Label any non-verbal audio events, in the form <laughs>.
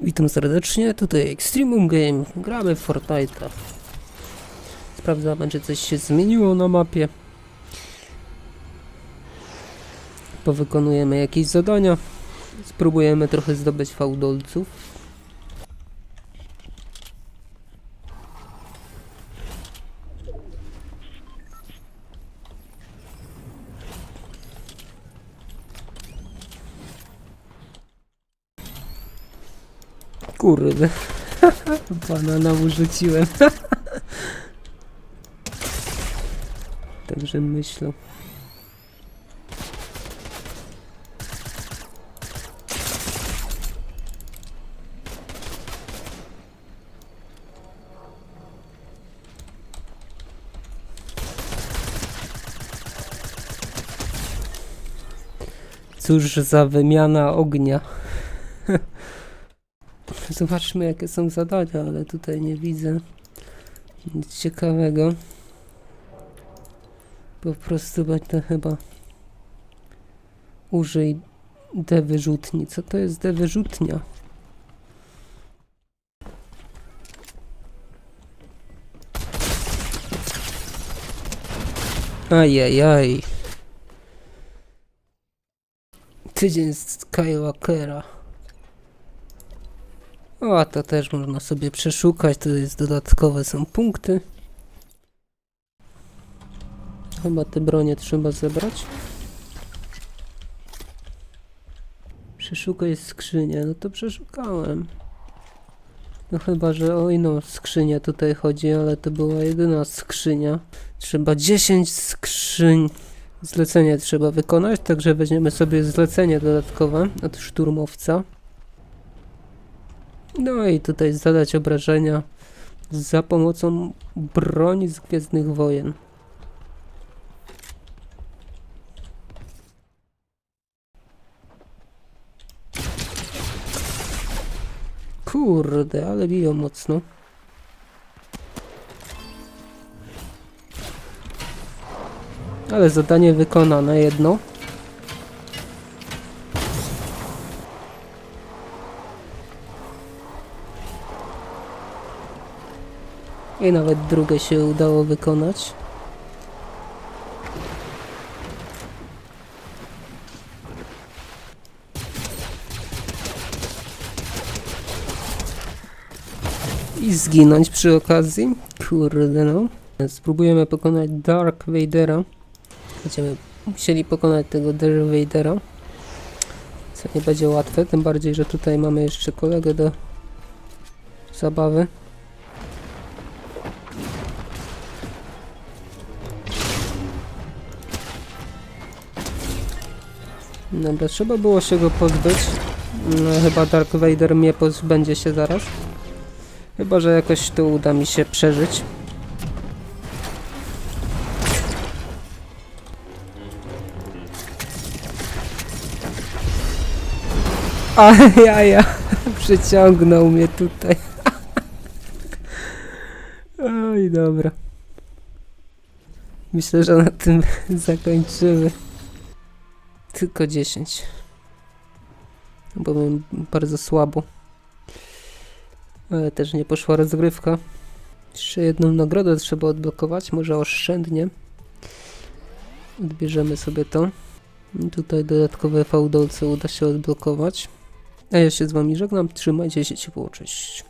Witam serdecznie, tutaj Extremum Game, gramy w Fortnite'a. Sprawdzamy, czy coś się zmieniło na mapie. Powykonujemy jakieś zadania. Spróbujemy trochę zdobyć fałdolców. Kurde. <laughs> Banana urzuciłem. <laughs> Także myślę. Cóż za wymiana ognia. <laughs> <laughs> Zobaczmy jakie są zadania, ale tutaj nie widzę nic ciekawego. Po prostu będę chyba użyj D wyrzutni. Co to jest D wyrzutnia? Ajajaj. Tydzień z Skywalkera. O, a to też można sobie przeszukać, to jest dodatkowe są punkty. Chyba te bronie trzeba zebrać. Przeszukaj skrzynię, no to przeszukałem. No chyba, że o inną skrzynię tutaj chodzi, ale to była jedyna skrzynia. Trzeba 10 skrzyń. Zlecenie trzeba wykonać, także weźmiemy sobie zlecenie dodatkowe od szturmowca. No i tutaj zadać obrażenia za pomocą broni z Gwiezdnych Wojen. Kurde, ale biją mocno. Ale zadanie wykonane jedno. I nawet drugie się udało wykonać. I zginąć przy okazji. Kurde no. Spróbujemy pokonać Dark Vadera. Będziemy musieli pokonać tego Dark Vadera. Co nie będzie łatwe, tym bardziej, że tutaj mamy jeszcze kolegę do zabawy. Dobra, trzeba było się go pozbyć. No, chyba Dark Vader mnie pozbędzie się zaraz. Chyba, że jakoś tu uda mi się przeżyć. A <laughs> ja, przyciągnął mnie tutaj. <laughs> Oj, dobra. Myślę, że na tym <laughs> zakończymy. Tylko 10. Bo mam bardzo słabo. Ale też nie poszła rozgrywka. Jeszcze jedną nagrodę trzeba odblokować, może oszczędnie. Odbierzemy sobie to. I tutaj dodatkowe fałdolce uda się odblokować. A ja się z wami żegnam, trzymajcie się ciepło, cześć.